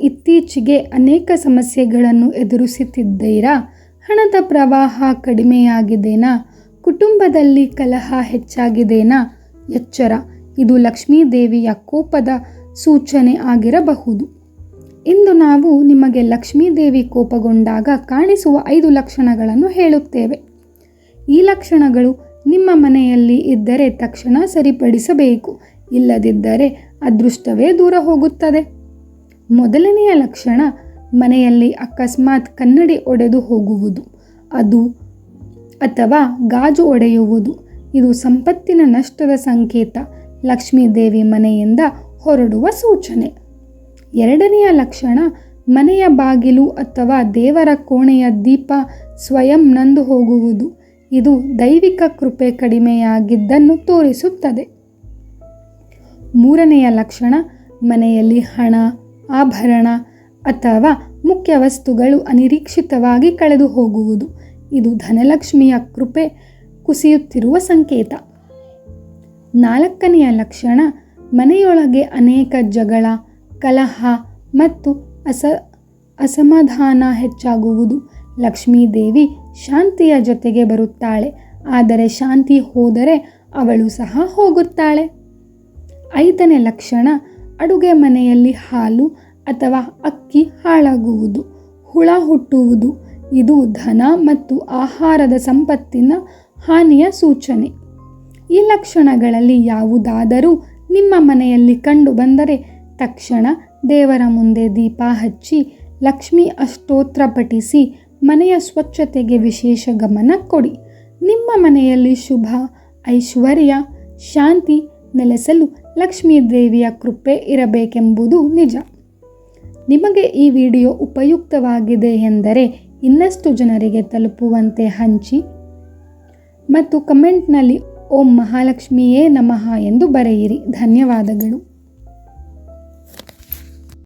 ಇತ್ತೀಚೆಗೆ ಅನೇಕ ಸಮಸ್ಯೆಗಳನ್ನು ಎದುರಿಸುತ್ತಿದ್ದೀರಾ? ಹಣದ ಪ್ರವಾಹ ಕಡಿಮೆಯಾಗಿದೆನಾ ಕುಟುಂಬದಲ್ಲಿ ಕಲಹ ಹೆಚ್ಚಾಗಿದೆನಾ ಎಚ್ಚರ. ಇದು ಲಕ್ಷ್ಮೀದೇವಿಯ ಕೋಪದ ಸೂಚನೆ ಆಗಿರಬಹುದು. ಇಂದು ನಾವು ನಿಮಗೆ ಲಕ್ಷ್ಮೀದೇವಿ ಕೋಪಗೊಂಡಾಗ ಕಾಣಿಸುವ ಐದು ಲಕ್ಷಣಗಳನ್ನು ಹೇಳುತ್ತೇವೆ. ಈ ಲಕ್ಷಣಗಳು ನಿಮ್ಮ ಮನೆಯಲ್ಲಿ ಇದ್ದರೆ ತಕ್ಷಣ ಸರಿಪಡಿಸಬೇಕು. ಇಲ್ಲದಿದ್ದರೆ ಅದೃಷ್ಟವೇ ದೂರ ಹೋಗುತ್ತದೆ. ಮೊದಲನೆಯ ಲಕ್ಷಣ ಮನೆಯಲ್ಲಿ ಅಕಸ್ಮಾತ್ ಕನ್ನಡಿ ಒಡೆದು ಹೋಗುವುದು. ಅದು ಅಥವಾ ಗಾಜು ಒಡೆಯುವುದು. ಇದು ಸಂಪತ್ತಿನ ನಷ್ಟದ ಸಂಕೇತ. ಲಕ್ಷ್ಮೀದೇವಿ ಮನೆಯಿಂದ ಹೊರಡುವ ಸೂಚನೆ. ಎರಡನೆಯ ಲಕ್ಷಣ ಮನೆಯ ಬಾಗಿಲು ಅಥವಾ ದೇವರ ಕೋಣೆಯ ದೀಪ ಸ್ವಯಂ ನಂದು ಹೋಗುವುದು. ಇದು ದೈವಿಕ ಕೃಪೆ ಕಡಿಮೆಯಾಗಿದ್ದನ್ನು ತೋರಿಸುತ್ತದೆ. ಮೂರನೆಯ ಲಕ್ಷಣ ಮನೆಯಲ್ಲಿ ಹಣ ಆಭರಣ ಅಥವಾ ಮುಖ್ಯ ವಸ್ತುಗಳು ಅನಿರೀಕ್ಷಿತವಾಗಿ ಕಳೆದು ಹೋಗುವುದು. ಇದು ಧನಲಕ್ಷ್ಮಿಯ ಕೃಪೆ ಕುಸಿಯುತ್ತಿರುವ ಸಂಕೇತ. ನಾಲ್ಕನೆಯ ಲಕ್ಷಣ, ಮನೆಯೊಳಗೆ ಅನೇಕ ಜಗಳ, ಕಲಹ ಮತ್ತು ಅಸ, ಅಸಮಾಧಾನ ಹೆಚ್ಚಾಗುವುದು. ಲಕ್ಷ್ಮೀದೇವಿ ಶಾಂತಿಯ ಜೊತೆಗೆ ಬರುತ್ತಾಳೆ. ಆದರೆ ಶಾಂತಿ ಹೋದರೆ ಅವಳು ಸಹ ಹೋಗುತ್ತಾಳೆ. ಐದನೇ ಲಕ್ಷಣ ಅಡುಗೆ ಮನೆಯಲ್ಲಿ ಹಾಲು ಅಥವಾ ಅಕ್ಕಿ ಹಾಳಾಗುವುದು, ಹುಳ ಹುಟ್ಟುವುದು. ಇದು ಧನ ಮತ್ತು ಆಹಾರದ ಸಂಪತ್ತಿನ ಹಾನಿಯ ಸೂಚನೆ. ಈ ಲಕ್ಷಣಗಳಲ್ಲಿ ಯಾವುದಾದರೂ ನಿಮ್ಮ ಮನೆಯಲ್ಲಿ ಕಂಡು ಬಂದರೆ ತಕ್ಷಣ ದೇವರ ಮುಂದೆ ದೀಪ ಹಚ್ಚಿ, ಲಕ್ಷ್ಮಿ ಅಷ್ಟೋತ್ರ ಪಠಿಸಿ, ಮನೆಯ ಸ್ವಚ್ಛತೆಗೆ ವಿಶೇಷ ಗಮನ ಕೊಡಿ. ನಿಮ್ಮ ಮನೆಯಲ್ಲಿ ಶುಭ, ಐಶ್ವರ್ಯ, ಶಾಂತಿ ನೆಲೆಸಲು ಲಕ್ಷ್ಮೀ ದೇವಿಯ ಕೃಪೆ ಇರಬೇಕೆಂಬುದು ನಿಜ. ನಿಮಗೆ ಈ ವಿಡಿಯೋ ಉಪಯುಕ್ತವಾಗಿದೆ ಎಂದರೆ ಇನ್ನಷ್ಟು ಜನರಿಗೆ ತಲುಪುವಂತೆ ಹಂಚಿ ಮತ್ತು ಕಮೆಂಟ್ನಲ್ಲಿ ಓಂ ಮಹಾಲಕ್ಷ್ಮಿಯೇ ನಮಃ ಎಂದು ಬರೆಯಿರಿ. ಧನ್ಯವಾದಗಳು.